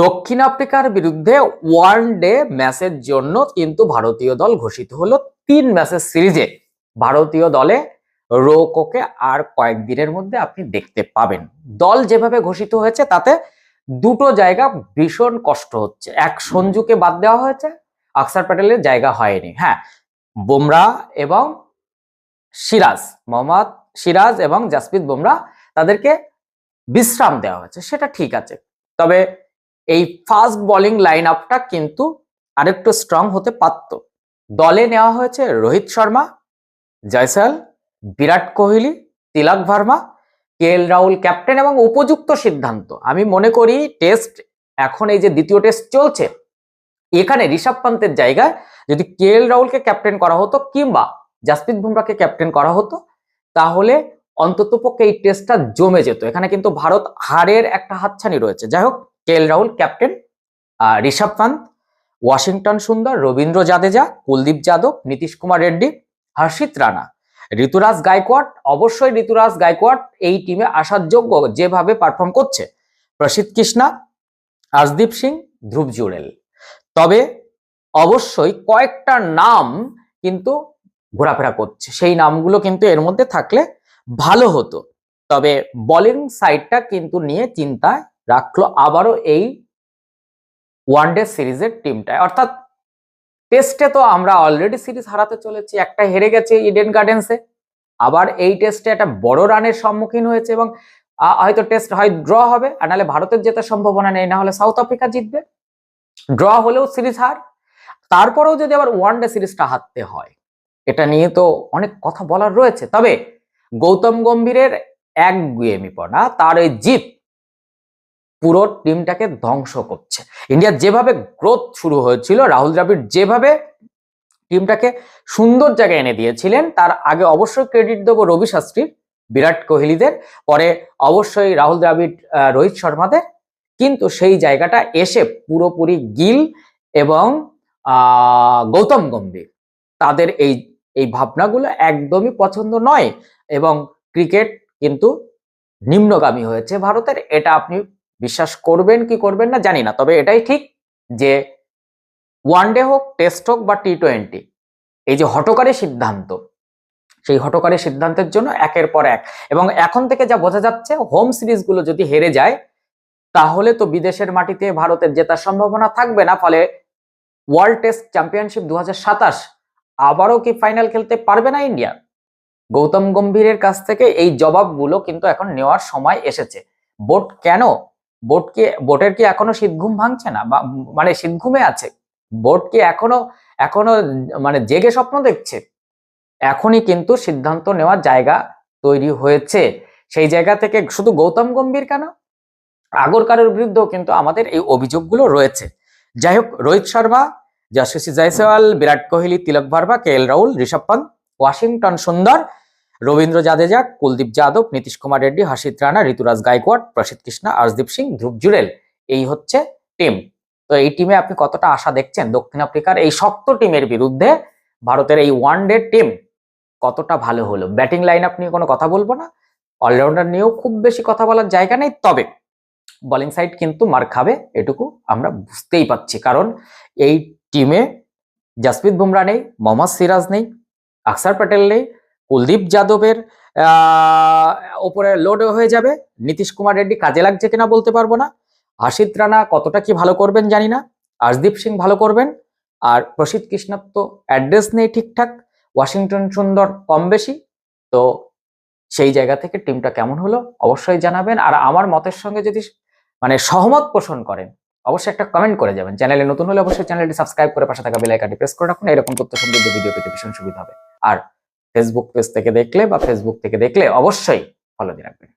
দক্ষিণ আফ্রিকার বিরুদ্ধে ওয়ান ডে ম্যাচের জন্য কিন্তু ভারতীয় দল ঘোষিত হলো তিন ম্যাচের সিরিজে। ভারতীয় দলে রোকোকে আর কয়েকদিনের মধ্যে আপনি দেখতে পাবেন। দল যেভাবে ঘোষিত হয়েছে, তাতে দুটো জায়গা ভীষণ কষ্ট হচ্ছে। এক সঞ্জুকে বাদ দেওয়া হয়েছে, আকসার প্যাটেলের জায়গা হয়নি। হ্যাঁ বুমরা এবং সিরাজ, মোহাম্মদ সিরাজ এবং জাসপ্রীত বুমরা তাদেরকে বিশ্রাম দেওয়া হয়েছে। সেটা ঠিক আছে। তবে এই ফাস্ট বোলিং লাইন আপটা কিন্তু আরেকটু স্ট্রং হতে পারত। দলে নেওয়া হয়েছে Rohit Sharma Jaiswal Virat Kohli, Tilak Varma, K L Rahul captain এবং উপযুক্ত সিদ্ধান্ত। আমি মনে করি টেস্ট এখন এই যে দ্বিতীয় টেস্ট চলছে, এখানে ঋষভ পান্তের জায়গায় যদি কে এল রাহুলকে ক্যাপ্টেন করা হতো কিংবা জাসপ্রীত বুমরাকে ক্যাপ্টেন করা হতো, তাহলে অন্ততপক্ষে এই টেস্টটা জমে যেত। এখানে কিন্তু ভারত হারের একটা হাতছানি রয়েছে। যাই হোক K L Rahul, captain Rishabh Pant, Washington Sundar, Ravindra Jadeja, Kuldeep Yadav, Nitish Kumar Reddy, হর্ষিত রানা। ঋতুরাজ গায়কোয়াড, অবশ্যই ঋতুরাজ গায়কোয়াড এই টিমে আসার যোগ্য যেভাবে পারফর্ম করছে। প্রসিদ্ধ কৃষ্ণা, আজদীপ সিং, ধ্রুব জুড়েল। তবে অবশ্যই কয়েকটা নাম কিন্তু ঘোরাফেরা করছে। সেই নামগুলো কিন্তু এর মধ্যে থাকলে ভালো হতো। তবে বোলিং সাইডটা কিন্তু নিয়ে চিন্তায় রাখল আবারও এই ওয়ানডে সিরিজের টিমটায় অর্থাৎ টেস্টে তো আমরা অলরেডি সিরিজ হারাতে চলেছি, একটা হেরে গেছে ইডেন গার্ডেন্সে আবার এই টেস্টে একটা বড় রানের সম্মুখীন হয়েছে এবং হয়তো টেস্ট হয় ড্র হবে, আর নাহলে ভারতের জেতার সম্ভাবনা নেই, না হলে সাউথ আফ্রিকা জিতবে। ড্র হলেও সিরিজ হার। তারপরেও যদি আবার ওয়ানডে সিরিজটা হারতে হয়, এটা নিয়ে তো অনেক কথা বলার রয়েছে। তবে গৌতম গম্ভীরের এক গুয়েমিপনা তার ওই জিত পুরো টিমটাকে ধ্বংস করছে। ইন্ডিয়ার যেভাবে গ্রোথ শুরু হয়েছিল, রাহুল দ্রাবিড় যেভাবে টিমটাকে সুন্দর জায়গায় এনে দিয়েছিলেন, তার আগে অবশ্যই ক্রেডিট দেবো রবি শাস্ত্রীর বিরাট কোহলিদের, পরে অবশ্যই রাহুল দ্রাবিড় রোহিত শর্মাদের। কিন্তু সেই জায়গাটা এসে পুরোপুরি গিল এবং গৌতম গম্ভীর। তাদের এই এই ভাবনাগুলো একদমই পছন্দ নয় এবং ক্রিকেট কিন্তু নিম্নগামী হয়েছে ভারতের, এটা আপনি বিশ্বাস করবেন কি করবেন না জানি না, তবে এটাই ঠিক যে ওয়ানডে হোক টেস্ট হোক বা টি টোয়েন্টি এই যে হটকারী সিদ্ধান্ত, সেই হটকারী সিদ্ধান্তের জন্য একের পর এক। এবং এখন থেকে যা বোঝা যাচ্ছে হোম সিরিজগুলো যদি হেরে যায়, তাহলে তো বিদেশের মাটিতে ভারতের জেতার সম্ভাবনা থাকবে না, ফলে ওয়ার্ল্ড টেস্ট চ্যাম্পিয়নশিপ দু সাতাশ আবারও কি ফাইনাল খেলতে পারবে না ইন্ডিয়া গৌতম গম্ভীরের কাছ থেকে এই জবাবগুলো কিন্তু এখন নেওয়ার সময় এসেছে। বোট কেন? বোট কি বোটের কি এখনও শীত ঘুম ভাঙছে না? বা মানে শীত ঘুমে আছে। বোট কি এখনও এখনও মানে জেগে স্বপ্ন দেখছে। এখনই কিন্তু সিদ্ধান্ত নেওয়ার জায়গা তৈরি হয়েছে। সেই জায়গা থেকে শুধু গৌতম গম্ভীর কেন? আগরকারের বিরুদ্ধেও কিন্তু আমাদের এই অভিযোগগুলো রয়েছে। যাই হোক, Rohit Sharma Yashasvi Jaiswal, Virat Kohli, Tilak Varma, K L Rahul, Rishabh Washington Sundar Ravindra Jadeja, Kuldeep Yadav, Nitish Kumar Reddy হাসিত Rana, ঋতুরাজ গায়কোয়াড প্রসিদ্ধ কৃষ্ণা আরদীপ সিং, ধ্রুব জুরেল, এই হচ্ছে টিম। তো এই টিমে আপনি কতটা আশা দেখছেন? দক্ষিণ আফ্রিকার এই শক্ত টিমের বিরুদ্ধে ভারতের এই ওয়ান ডে টিম কতটা ভালো হলো? ব্যাটিং লাইন আপনি কোনো কথা বলব না। অলরাউন্ডার নিয়েও খুব বেশি কথা বলার জায়গা নেই, তবে বোলিং সাইড কিন্তু মার খাবে এটুকু আমরা বুঝতেই পাচ্ছি কারণ এই টিমে জাসপ্রীত বুমরা নেই, মোহাম্মদ সিরাজ নেই, আকসার প্যাটেল নেই কুলদীপ যাদবের ওপরে লোড হয়ে যাবে। নীতিশ কুমার রেড্ডি কাজে লাগছে কিনা বলতে পারব না। হাসিদ রানা কতটা কি ভালো করবেন জানি না। আরদীপ সিং ভালো করবেন। আর প্রসিদ্ধ কৃষ্ণার তো অ্যাড্রেস নেই ঠিকঠাক। ওয়াশিংটন সুন্দর কম বেশি। তো সেই জায়গা থেকে টিমটা কেমন হলো অবশ্যই জানাবেন। আর আমার মতের সঙ্গে যদি মানে সহমত পোষণ করেন, অবশ্যই একটা কমেন্ট করে যাবেন। চ্যানেলে নতুন হলে অবশ্যই চ্যানেলটি সাবস্ক্রাইব করে পাশে থাকা বেল আইকনটি প্রেস করে রাখুন। এরকম তথ্য সমৃদ্ধ ভিডিও পেতে ভীষণ সুবিধা হবে। আর ফেসবুক পেজ থেকে দেখলে বা ফেসবুক থেকে দেখলে অবশ্যই ফলো দিয়ে রাখবেন।